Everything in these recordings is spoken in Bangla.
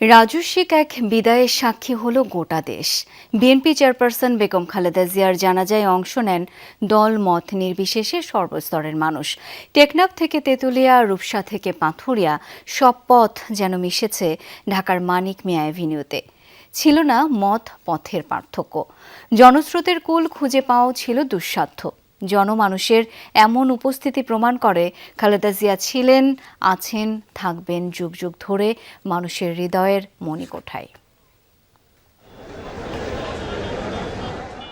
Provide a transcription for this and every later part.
রাজস্বিক এক বিদায়ের সাক্ষী হল গোটা দেশ। বিএনপি চেয়ারপারসন বেগম খালেদা জিয়ার জানাজায় অংশ নেন দল মত নির্বিশেষে সর্বস্তরের মানুষ। টেকনাফ থেকে তেঁতুলিয়া, রূপসা থেকে পাথুরিয়া সব পথ যেন মিশেছে ঢাকার মানিক মিয়া অ্যাভিনিউতে ছিল না মত পথের পার্থক্য। জনস্রোতের কুল খুঁজে পাওয়াও ছিল দুঃসাধ্য। জনমানুষের এমন উপস্থিতি প্রমাণ করে, খালেদা জিয়া ছিলেন, আছেন, থাকবেন যুগ যুগ ধরে মানুষের হৃদয়ের মণিকোঠায়।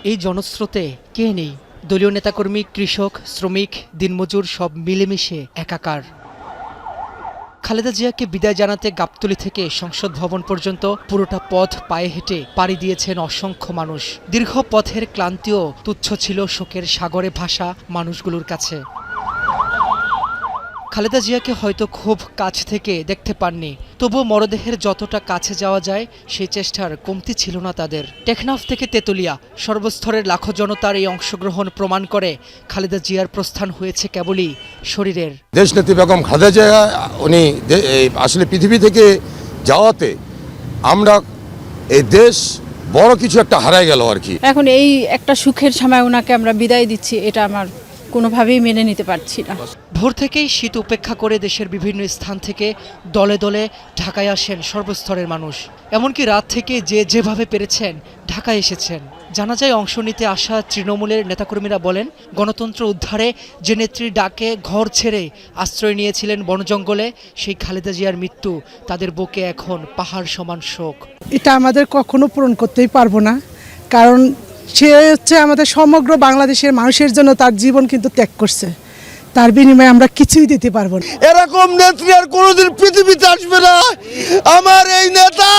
এই জনস্রোতে কে নেই? দলীয় নেতাকর্মী, কৃষক, শ্রমিক, দিনমজুর সব মিলেমিশে একাকার। খালেদা জিয়াকে বিদায় জানাতে গাবতলি থেকে সংসদ ভবন পর্যন্ত পুরোটা পথ পায়ে হেঁটে পাড়ি দিয়েছেন অসংখ্য মানুষ। দীর্ঘ পথের ক্লান্তিও তুচ্ছ ছিল শোকের সাগরে ভাষা মানুষগুলোর কাছে। খালেদা জিয়াকে হয়তো খুব কাছ থেকে দেখতে পাননি তবুও মরদেহের যতটা কাছে যাওয়া যায় সেই চেষ্টার কমতি ছিল না তাদের। টেকনাফ থেকে তেতুলিয়া সর্বস্তরের লাখো জনতার এই অংশগ্রহণ প্রমাণ করে খালেদা জিয়ার প্রস্থান হয়েছে কেবলই শরীরের। দেশনেত্রী বেগম খালেদা জিয়া উনি আসলে পৃথিবী থেকে যাওয়াতে আমরা এই দেশ বড় কিছু একটা হারাই গেল আর কি। এখন এই একটা সুখের সময় ওনাকে আমরা বিদায় দিচ্ছি এটা আমার কোনোভাবেই মেনে নিতে পারছি না। ভোর থেকেই শীত উপেক্ষা করে দেশের বিভিন্ন স্থান থেকে দলে দলে ঢাকায় আসেন সর্বস্তরের মানুষ। এমনকি রাত থেকে যে যেভাবে পেরেছেন, ঢাকায় এসেছেন। জানাজায় অংশ নিতে আসা তৃণমূলের নেতাকর্মীরা বলেন, গণতন্ত্র উদ্ধারে যে নেত্রীর ডাকে ঘর ছেড়ে আশ্রয় নিয়েছিলেন বনজঙ্গলে, সেই খালেদা জিয়ার মৃত্যু তাদের বুকে এখন পাহাড় সমান শোক। এটা আমাদের কখনো পূরণ করতেই পারব না। কারণ সে হচ্ছে আমাদের সমগ্র বাংলাদেশের মানুষের জন্য তার জীবন কিন্তু ত্যাগ করছে। তার বিনিময়ে আমরা কিছুই দিতে পারব না। এরকম নেত্রী আর কোনোদিন পৃথিবীতে আসবে না। আমার এই নেতা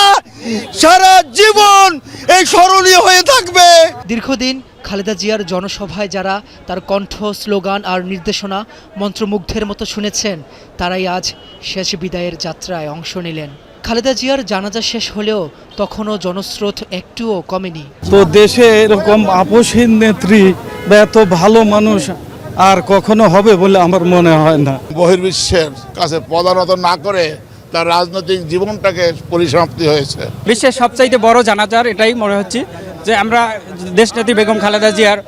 সারা জীবন এই স্মরণীয় হয়ে থাকবে। দীর্ঘদিন খালেদা জিয়ার জনসভায় যারা তার কণ্ঠ স্লোগান আর নির্দেশনা মন্ত্রমুগ্ধের মতো শুনেছেন তারাই আজ শেষ বিদায়ের যাত্রায় অংশ নিলেন। খালেদা জিয়ার জানাজা শেষ হলেও তখনও জনস্রোত একটুও কমেনি। তো দেশে এরকম আপোষহীন নেত্রী বা এত ভালো মানুষ আর কখনো হবে বলে আমার মনে হয় না। বহির্বিশ্বের কাছে পদানত না করে তার রাজনৈতিক জীবনটাকে পরিসমাপ্তি হয়েছে। বিশ্বের সবচাইতে বড় জানাজার এটাই মনে হচ্ছে যে আমরা দেশনেত্রী বেগম খালেদা জিয়ার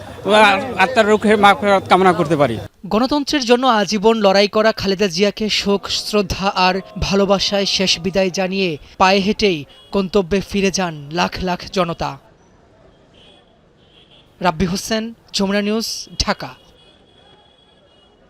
আত্মার রুখের মাফেরত কামনা করতে পারি। গণতন্ত্রের জন্য আজীবন লড়াই করা খালেদা জিয়াকে শোক শ্রদ্ধা আর ভালোবাসায় শেষ বিদায় জানিয়ে পায়ে হেঁটেই গন্তব্যে ফিরে যান লাখ লাখ জনতা। রাব্বি হোসেন যমুনা নিউজ ঢাকা।